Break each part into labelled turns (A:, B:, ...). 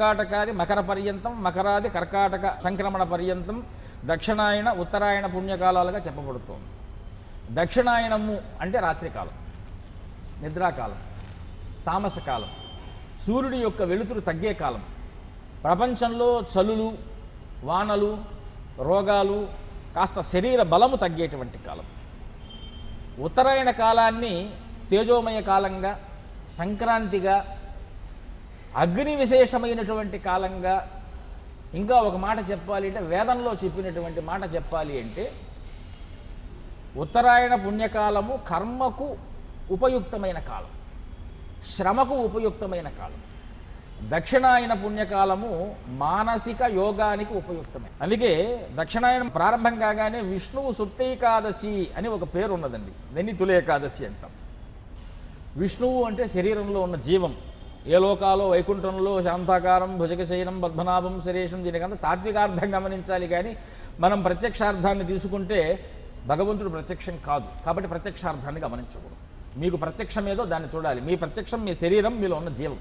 A: కర్కాటకాది మకర పర్యంతం మకరాది కర్కాటక సంక్రమణ పర్యంతం దక్షిణాయన ఉత్తరాయణ పుణ్యకాలాలుగా చెప్పబడుతోంది. దక్షిణాయనము అంటే రాత్రికాలం నిద్రాకాలం తామసకాలం సూర్యుడి యొక్క వెలుతురు తగ్గే కాలం. ప్రపంచంలో చలులు వానలు రోగాలు కాస్త శరీర బలము తగ్గేటువంటి కాలం. ఉత్తరాయణ కాలాన్ని తేజోమయ కాలంగా సంక్రాంతిగా అగ్ని విశేషమైనటువంటి కాలంగా ఇంకా ఒక మాట చెప్పాలి అంటే వేదంలో చెప్పినటువంటి మాట చెప్పాలి అంటే ఉత్తరాయణ పుణ్యకాలము కర్మకు ఉపయుక్తమైన కాలం శ్రమకు ఉపయుక్తమైన కాలం. దక్షిణాయన పుణ్యకాలము మానసిక యోగానికి ఉపయుక్తమే. అందుకే దక్షిణాయనం ప్రారంభం కాగానే విష్ణువు సుప్తైకాదశి అని ఒక పేరు ఉన్నదండి దాన్ని తులేకాదశి అంటాం. విష్ణువు అంటే శరీరంలో ఉన్న జీవం. ఏ లోకాలో వైకుంఠంలో శాంతాకారం భుజగశయనం పద్మనాభం శరీషం దీనికంతా తాత్వికార్థం గమనించాలి కానీ మనం ప్రత్యక్షార్థాన్ని తీసుకుంటే భగవంతుడు ప్రత్యక్షం కాదు. కాబట్టి ప్రత్యక్షార్థాన్ని గమనించకూడదు. మీకు ప్రత్యక్షం ఏదో దాన్ని చూడాలి. మీ ప్రత్యక్షం మీ శరీరం మీలో ఉన్న జీవం.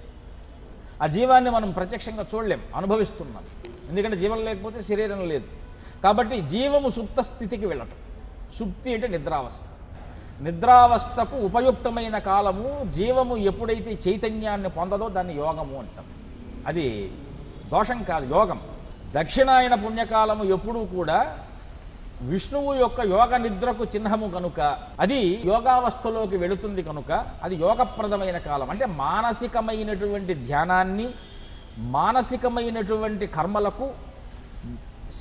A: ఆ జీవాన్ని మనం ప్రత్యక్షంగా చూడలేం అనుభవిస్తున్నాం. ఎందుకంటే జీవం లేకపోతే శరీరం లేదు. కాబట్టి జీవము సుప్త స్థితికి వెళ్ళటం. సుప్తి అంటే నిద్రావస్థ. నిద్రావస్థకు ఉపయుక్తమైన కాలము జీవము ఎప్పుడైతే చైతన్యాన్ని పొందదో దాన్ని యోగము అంటాం. అది దోషం కాదు యోగం. దక్షిణాయన పుణ్యకాలము ఎప్పుడూ కూడా విష్ణువు యొక్క యోగ నిద్రకు చిహ్నము కనుక అది యోగావస్థలోకి వెళుతుంది కనుక అది యోగప్రదమైన కాలం. అంటే మానసికమైనటువంటి ధ్యానాన్ని మానసికమైనటువంటి కర్మలకు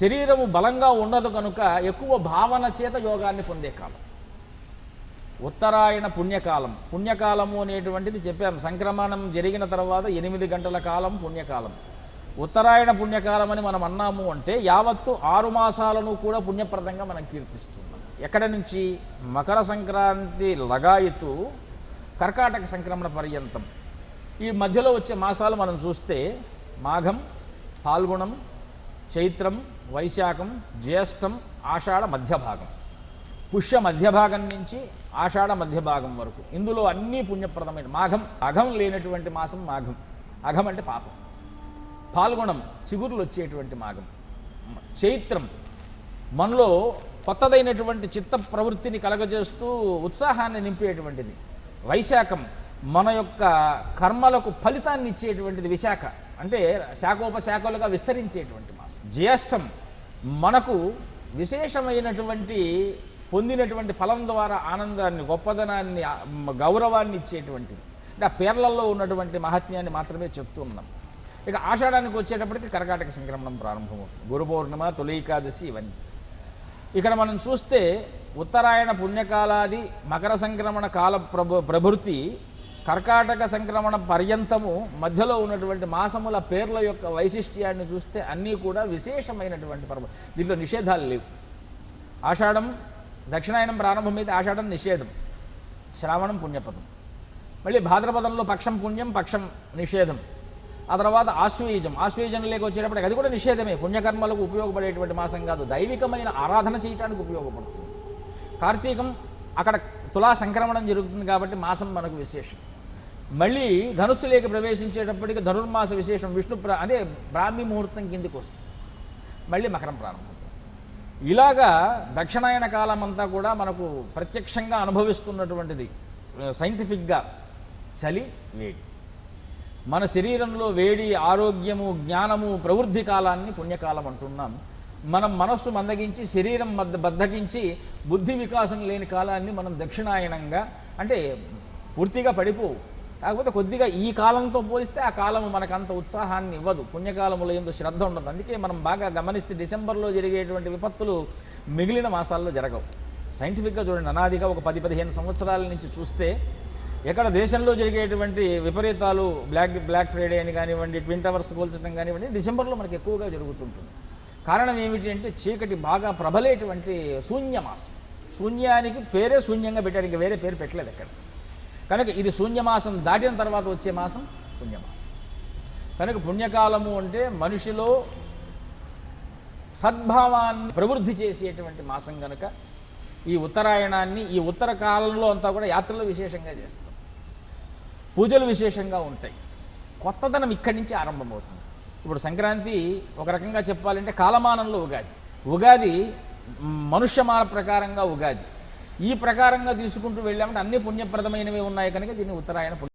A: శరీరము బలంగా ఉండదు కనుక ఎక్కువ భావన చేత యోగాన్ని పొందే కాలం. ఉత్తరాయణ పుణ్యకాలం. పుణ్యకాలము అనేటువంటిది చెప్పాం సంక్రమణం జరిగిన తర్వాత ఎనిమిది గంటల కాలం పుణ్యకాలం. ఉత్తరాయణ పుణ్యకాలం అని మనం అన్నాము అంటే యావత్తు ఆరు మాసాలను కూడా పుణ్యప్రదంగా మనం కీర్తిస్తున్నాం. ఎక్కడ నుంచి? మకర సంక్రాంతి లగాయతు కర్కాటక సంక్రమణ పర్యంతం. ఈ మధ్యలో వచ్చే మాసాలు మనం చూస్తే మాఘం ఫాల్గుణం చైత్రం వైశాఖం జ్యేష్టం ఆషాఢ మధ్య భాగం పుష్య మధ్య భాగం నుంచి ఆషాఢ మధ్య భాగం వరకు. ఇందులో అన్నీ పుణ్యప్రదమైన మాఘం అఘం లేనటువంటి మాసం మాఘం. అఘం అంటే పాపం. పాల్గొనం చిగురులు వచ్చేటువంటి మాఘం. చైత్రం మనలో కొత్తదైనటువంటి చిత్త ప్రవృత్తిని కలగజేస్తూ ఉత్సాహాన్ని నింపేటువంటిది. వైశాఖం మన యొక్క కర్మలకు ఫలితాన్ని ఇచ్చేటువంటిది విశాఖ. అంటే శాఖోపశాఖలుగా విస్తరించేటువంటి మాసం. జ్యేష్టం మనకు విశేషమైనటువంటి పొందినటువంటి ఫలం ద్వారా ఆనందాన్ని గొప్పదనాన్ని గౌరవాన్ని ఇచ్చేటువంటిది. అంటే ఆ పేర్లలో ఉన్నటువంటి మహాత్మ్యాన్ని మాత్రమే చెప్తున్నాం ఇక ఆషాఢానికి వచ్చేటప్పటికి కర్కాటక సంక్రమణం ప్రారంభమవుతుంది. గురు పౌర్ణిమ తొలి ఏకాదశి ఇవన్నీ. ఇక్కడ మనం చూస్తే ఉత్తరాయణ పుణ్యకాలాది మకర సంక్రమణ కాల ప్రభు ప్రభృతి కర్కాటక సంక్రమణ పర్యంతము మధ్యలో ఉన్నటువంటి మాసముల పేర్ల యొక్క వైశిష్ట్యాన్ని చూస్తే అన్నీ కూడా విశేషమైనటువంటి పర్వం దీంట్లో నిషేధాలు లేవు. ఆషాఢం దక్షిణాయనం ప్రారంభం అయితే ఆషాఢం నిషేధం శ్రావణం పుణ్యపదం. మళ్ళీ భాద్రపదంలో పక్షం పుణ్యం పక్షం నిషేధం. ఆ తర్వాత ఆశ్వయుజం ఆశ్వయుజంలోకి వచ్చేటప్పటికి అది కూడా నిషేధమే. పుణ్యకర్మలకు ఉపయోగపడేటువంటి మాసం కాదు. దైవికమైన ఆరాధన చేయటానికి ఉపయోగపడుతుంది. కార్తీకం అక్కడ తులా సంక్రమణం జరుగుతుంది కాబట్టి మాసం మనకు విశేషం. మళ్ళీ ధనుస్సులోకి ప్రవేశించేటప్పటికి ధనుర్మాస విశేషం విష్ణు ప్ర అదే బ్రాహ్మీ ముహూర్తం కిందికి వస్తుంది. మళ్ళీ మకరం ప్రారంభం. ఇలాగా దక్షిణాయన కాలం అంతా కూడా మనకు ప్రత్యక్షంగా అనుభవిస్తున్నటువంటిది సైంటిఫిక్గా చలి వేడి. మన శరీరంలో వేడి ఆరోగ్యము జ్ఞానము ప్రవృద్ధి కాలాన్ని పుణ్యకాలం అంటున్నాం. మనం మనస్సు మందగించి శరీరం మద్ద బద్దగించి బుద్ధి వికాసం లేని కాలాన్ని మనం దక్షిణాయనంగా అంటే పూర్తిగా పడిపోవు. కాకపోతే కొద్దిగా ఈ కాలంతో పోలిస్తే ఆ కాలం మనకు అంత ఉత్సాహాన్ని ఇవ్వదు. పుణ్యకాలములో ఎందు శ్రద్ధ ఉండదు. అందుకే మనం బాగా గమనిస్తే డిసెంబర్లో జరిగేటువంటి విపత్తులు మిగిలిన మాసాల్లో జరగవు. సైంటిఫిక్గా చూడండి అనాదిగా ఒక పది పదిహేను సంవత్సరాల నుంచి చూస్తే ఎక్కడ దేశంలో జరిగేటువంటి విపరీతాలు బ్లాక్ బ్లాక్ ఫ్రైడే అని కానివ్వండి ట్విన్ టవర్స్ కోల్చడం కానివ్వండి డిసెంబర్లో మనకి ఎక్కువగా జరుగుతుంటుంది. కారణం ఏమిటి అంటే చీకటి బాగా ప్రబలేటువంటి శూన్యమాసం. శూన్యానికి పేరే శూన్యంగా పెట్టారు ఇంకా వేరే పేరు పెట్టలేదు ఎక్కడ. కనుక ఇది శూన్యమాసం దాటిన తర్వాత వచ్చే మాసం పుణ్యమాసం. కనుక పుణ్యకాలము అంటే మనిషిలో సద్భావాన్ని ప్రవృద్ధి చేసేటువంటి మాసం కనుక ఈ ఉత్తరాయణాన్ని ఈ ఉత్తర కాలంలో అంతా కూడా యాత్రలు విశేషంగా చేస్తాం. పూజలు విశేషంగా ఉంటాయి. కొత్తదనం ఇక్కడి నుంచి ఆరంభమవుతుంది. ఇప్పుడు సంక్రాంతి ఒక రకంగా చెప్పాలంటే కాలమానంలో ఉగాది. ఉగాది మనుష్యమాన ప్రకారంగా ఉగాది. ఈ ప్రకారంగా తీసుకుంటూ వెళ్ళామంటే అన్ని పుణ్యప్రదమైనవి ఉన్నాయి కనుక దీన్ని ఉత్తరాయణ